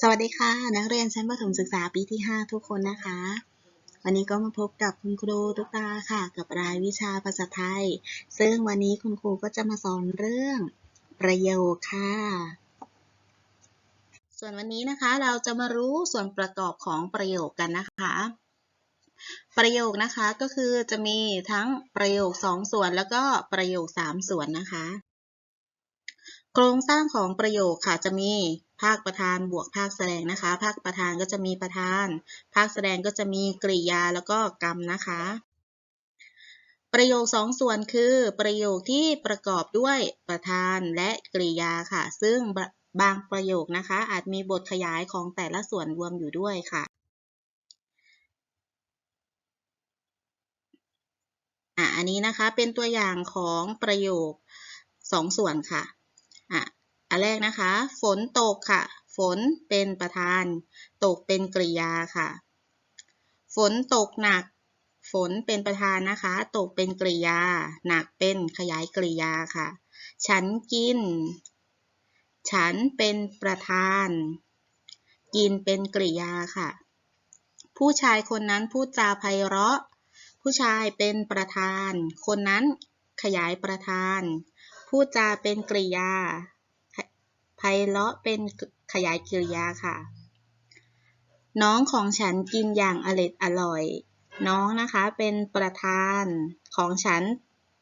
สวัสดีค่ะ นักเรียนชั้นประถมศึกษาปีที่ 5 ทุกคนนะคะ วันนี้ก็มาพบกับคุณครูตุ๊กตาค่ะ กับรายวิชาภาษาไทย ซึ่งวันนี้คุณครูก็จะมาสอนเรื่องประโยคค่ะ ส่วนวันนี้นะคะเราจะมารู้ส่วนประกอบของประโยคกันนะคะ ประโยคนะคะก็คือจะมีทั้งประโยค 2 ส่วนแล้วก็ประโยค 3 ส่วนนะคะ โครงสร้างของประโยคค่ะจะมี ภาคประธานบวกภาคแสดงนะคะ ภาคประธานก็จะมีประธาน ภาคแสดงก็จะมีกริยาแล้วก็กรรมนะคะ ประโยคสองส่วนคือประโยคที่ประกอบด้วยประธานและกริยาค่ะ ซึ่งบางประโยคนะคะ อาจมีบทขยายของแต่ละส่วนรวมอยู่ด้วยค่ะอะ อันนี้นะคะเป็นตัวอย่างของประโยคสองส่วนค่ะอะ อันแรกนะคะ ฝนตกค่ะ ฝนเป็นประธาน ตกเป็นกริยาค่ะ ฝนตกหนัก ฝนเป็นประธานนะคะ ตกเป็นกริยา หนักเป็นขยายกริยาค่ะ ฉันกิน ฉันเป็นประธาน กินเป็นกริยาค่ะ ผู้ชายคนนั้นพูดจาไพเราะ ผู้ชายเป็นประธาน คนนั้นขยายประธาน พูดจาเป็นกริยา ไพเราะเป็นขยายกริยาค่ะ น้องของฉันกินอย่างอร็ดอร่อย น้องนะคะเป็นประธานของฉัน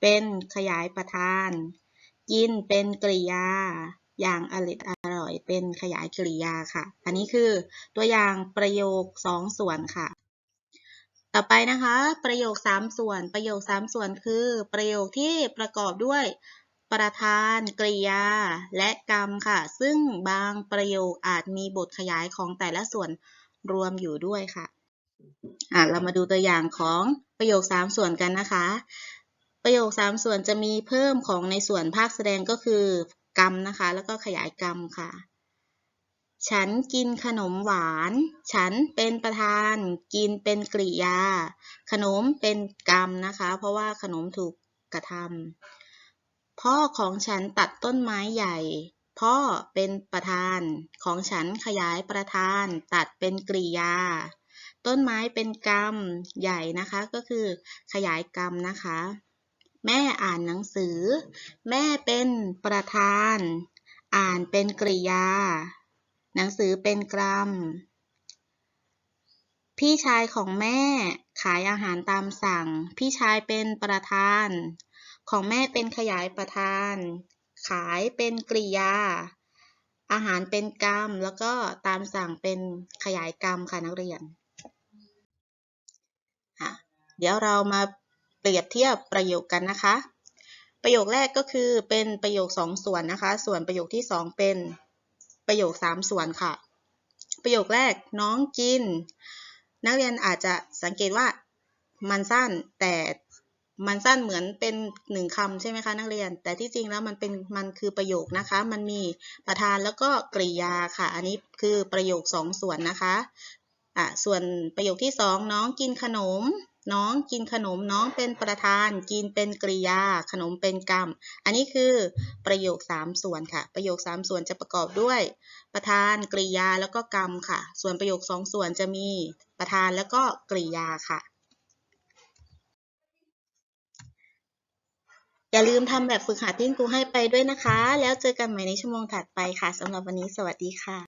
เป็นขยายประธาน กินเป็นกริยา อย่างอร็ดอร่อย เป็นขยายกริยาค่ะ อันนี้คือตัวอย่างประโยคสองส่วนค่ะ ต่อไปนะคะ ประโยคสามส่วน ประโยคสามส่วนคือ ประโยคที่ประกอบด้วย ประธาน กริยา และกรรมค่ะ ซึ่งบางประโยคอาจมีบทขยายของแต่ละส่วนรวมอยู่ด้วยค่ะอะ เรามาดูตัวอย่างของประโยค 3 ส่วนกันนะคะ ประโยค 3 ส่วนจะมีเพิ่มของในส่วนภาคแสดงก็คือกรรมนะคะ แล้วก็ขยายกรรมค่ะ ฉันกินขนมหวาน ฉันเป็นประธาน กินเป็นกริยา ขนมเป็นกรรมนะคะ เพราะว่าขนมถูกกระทำ พ่อของฉันตัดต้นไม้ใหญ่ พ่อเป็นประธาน ของฉันขยายประธาน ตัดเป็นกริยา ต้นไม้เป็นกรรมใหญ่นะคะก็คือขยายกรรมนะคะ แม่อ่านหนังสือ แม่เป็นประธาน อ่านเป็นกริยา หนังสือเป็นกรรม พี่ชายของแม่ขายอาหารตามสั่ง พี่ชายเป็นประธาน ของแม่เป็นขยายประธาน ขายเป็นกริยา อาหารเป็นกรรม แล้วก็ตามสั่งเป็นขยายกรรมค่ะนักเรียน เดี๋ยวเรามาเปรียบเทียบประโยคกันนะคะ ประโยคแรกก็คือเป็นประโยคสองส่วนนะคะ ส่วนประโยคที่สองเป็นประโยคสามส่วนค่ะ ประโยคแรกน้องกิน นักเรียนอาจจะสังเกตว่ามันสั้นแต่ มันสั้นเหมือนเป็นหนึ่งคำใช่ไหมคะนักเรียน แต่ที่จริงแล้วมันเป็นมันคือประโยคนะคะ มันมีประธานแล้วก็กริยาค่ะ อันนี้คือประโยคสองส่วนนะคะอะส่วนประโยคที่สองน้องกินขนม น้องกินขนมน้องเป็นประธาน กินเป็นกริยา ขนมเป็นกรรม อันนี้คือประโยคสามส่วนค่ะ ประโยคสามส่วนจะประกอบด้วยประธานกริยาแล้วก็กรรมค่ะ ส่วนประโยคสองส่วนจะมีประธานแล้วก็กริยาค่ะ อย่าลืมทำแบบฝึกหัดที่ครูให้ไปด้วยนะคะ แล้วเจอกันใหม่ในชั่วโมงถัดไปค่ะสำหรับวันนี้สวัสดีค่ะ